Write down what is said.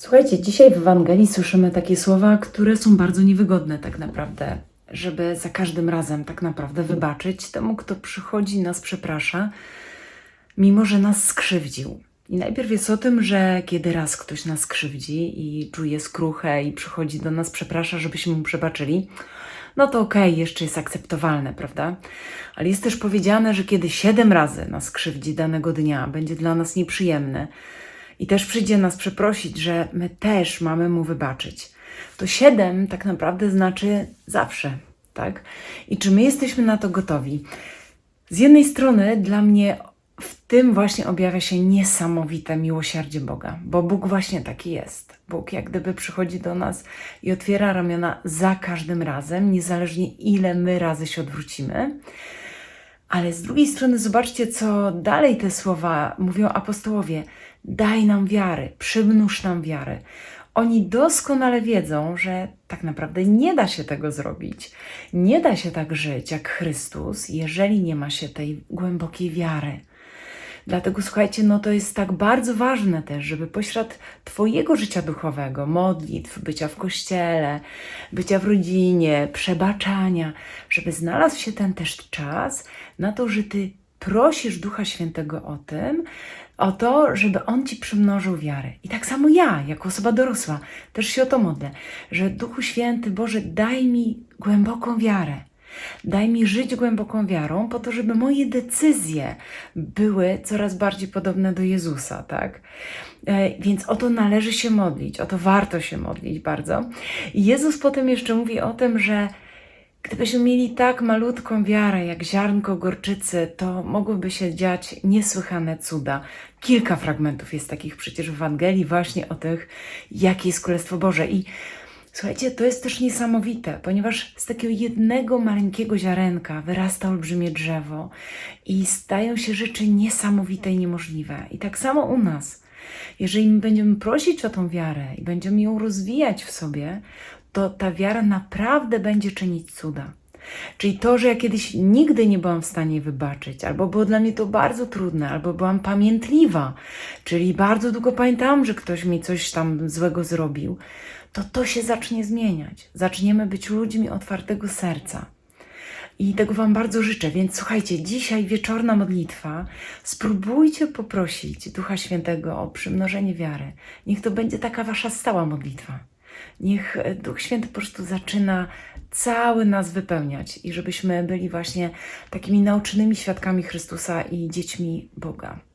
Słuchajcie, dzisiaj w Ewangelii słyszymy takie słowa, które są bardzo niewygodne tak naprawdę, żeby za każdym razem tak naprawdę wybaczyć temu, kto przychodzi, nas przeprasza, mimo że nas skrzywdził. I najpierw jest o tym, że kiedy raz ktoś nas krzywdzi i czuje skruchę i przychodzi do nas, przeprasza, żebyśmy mu przebaczyli, no to okej, jeszcze jest akceptowalne, prawda? Ale jest też powiedziane, że kiedy siedem razy nas krzywdzi danego dnia, będzie dla nas nieprzyjemne i też przyjdzie nas przeprosić, że my też mamy mu wybaczyć. To siedem tak naprawdę znaczy zawsze, tak? I czy my jesteśmy na to gotowi? Z jednej strony dla mnie w tym właśnie objawia się niesamowite miłosierdzie Boga, bo Bóg właśnie taki jest. Bóg jak gdyby przychodzi do nas i otwiera ramiona za każdym razem, niezależnie ile my razy się odwrócimy. Ale z drugiej strony zobaczcie, co dalej te słowa mówią apostołowie. Daj nam wiary, przymnóż nam wiary. Oni doskonale wiedzą, że tak naprawdę nie da się tego zrobić. Nie da się tak żyć jak Chrystus, jeżeli nie ma się tej głębokiej wiary. Dlatego słuchajcie, no to jest tak bardzo ważne też, żeby pośród Twojego życia duchowego, modlitw, bycia w kościele, bycia w rodzinie, przebaczania, żeby znalazł się ten też czas na to, że Ty prosisz Ducha Świętego o tym, o to, żeby On Ci przymnożył wiarę. I tak samo ja, jako osoba dorosła, też się o to modlę, że Duchu Święty, Boże, daj mi głęboką wiarę. Daj mi żyć głęboką wiarą, po to, żeby moje decyzje były coraz bardziej podobne do Jezusa, tak? E, Więc o to należy się modlić, o to warto się modlić bardzo. I Jezus potem jeszcze mówi o tym, że gdybyśmy mieli tak malutką wiarę jak ziarnko gorczycy, to mogłyby się dziać niesłychane cuda. Kilka fragmentów jest takich przecież w Ewangelii właśnie o tych, jakie jest Królestwo Boże. I Słuchajcie, to jest też niesamowite, ponieważ z takiego jednego maleńkiego ziarenka wyrasta olbrzymie drzewo i stają się rzeczy niesamowite i niemożliwe. I tak samo u nas. Jeżeli my będziemy prosić o tą wiarę i będziemy ją rozwijać w sobie, to ta wiara naprawdę będzie czynić cuda. Czyli to, że ja kiedyś nigdy nie byłam w stanie wybaczyć, albo było dla mnie to bardzo trudne, albo byłam pamiętliwa, czyli bardzo długo pamiętałam, że ktoś mi coś tam złego zrobił, to to się zacznie zmieniać. Zaczniemy być ludźmi otwartego serca. I tego Wam bardzo życzę. Więc słuchajcie, dzisiaj wieczorna modlitwa. Spróbujcie poprosić Ducha Świętego o przymnożenie wiary. Niech to będzie taka Wasza stała modlitwa. Niech e, Duch Święty po prostu zaczyna cały nas wypełniać i żebyśmy byli właśnie takimi naocznymi świadkami Chrystusa i dziećmi Boga.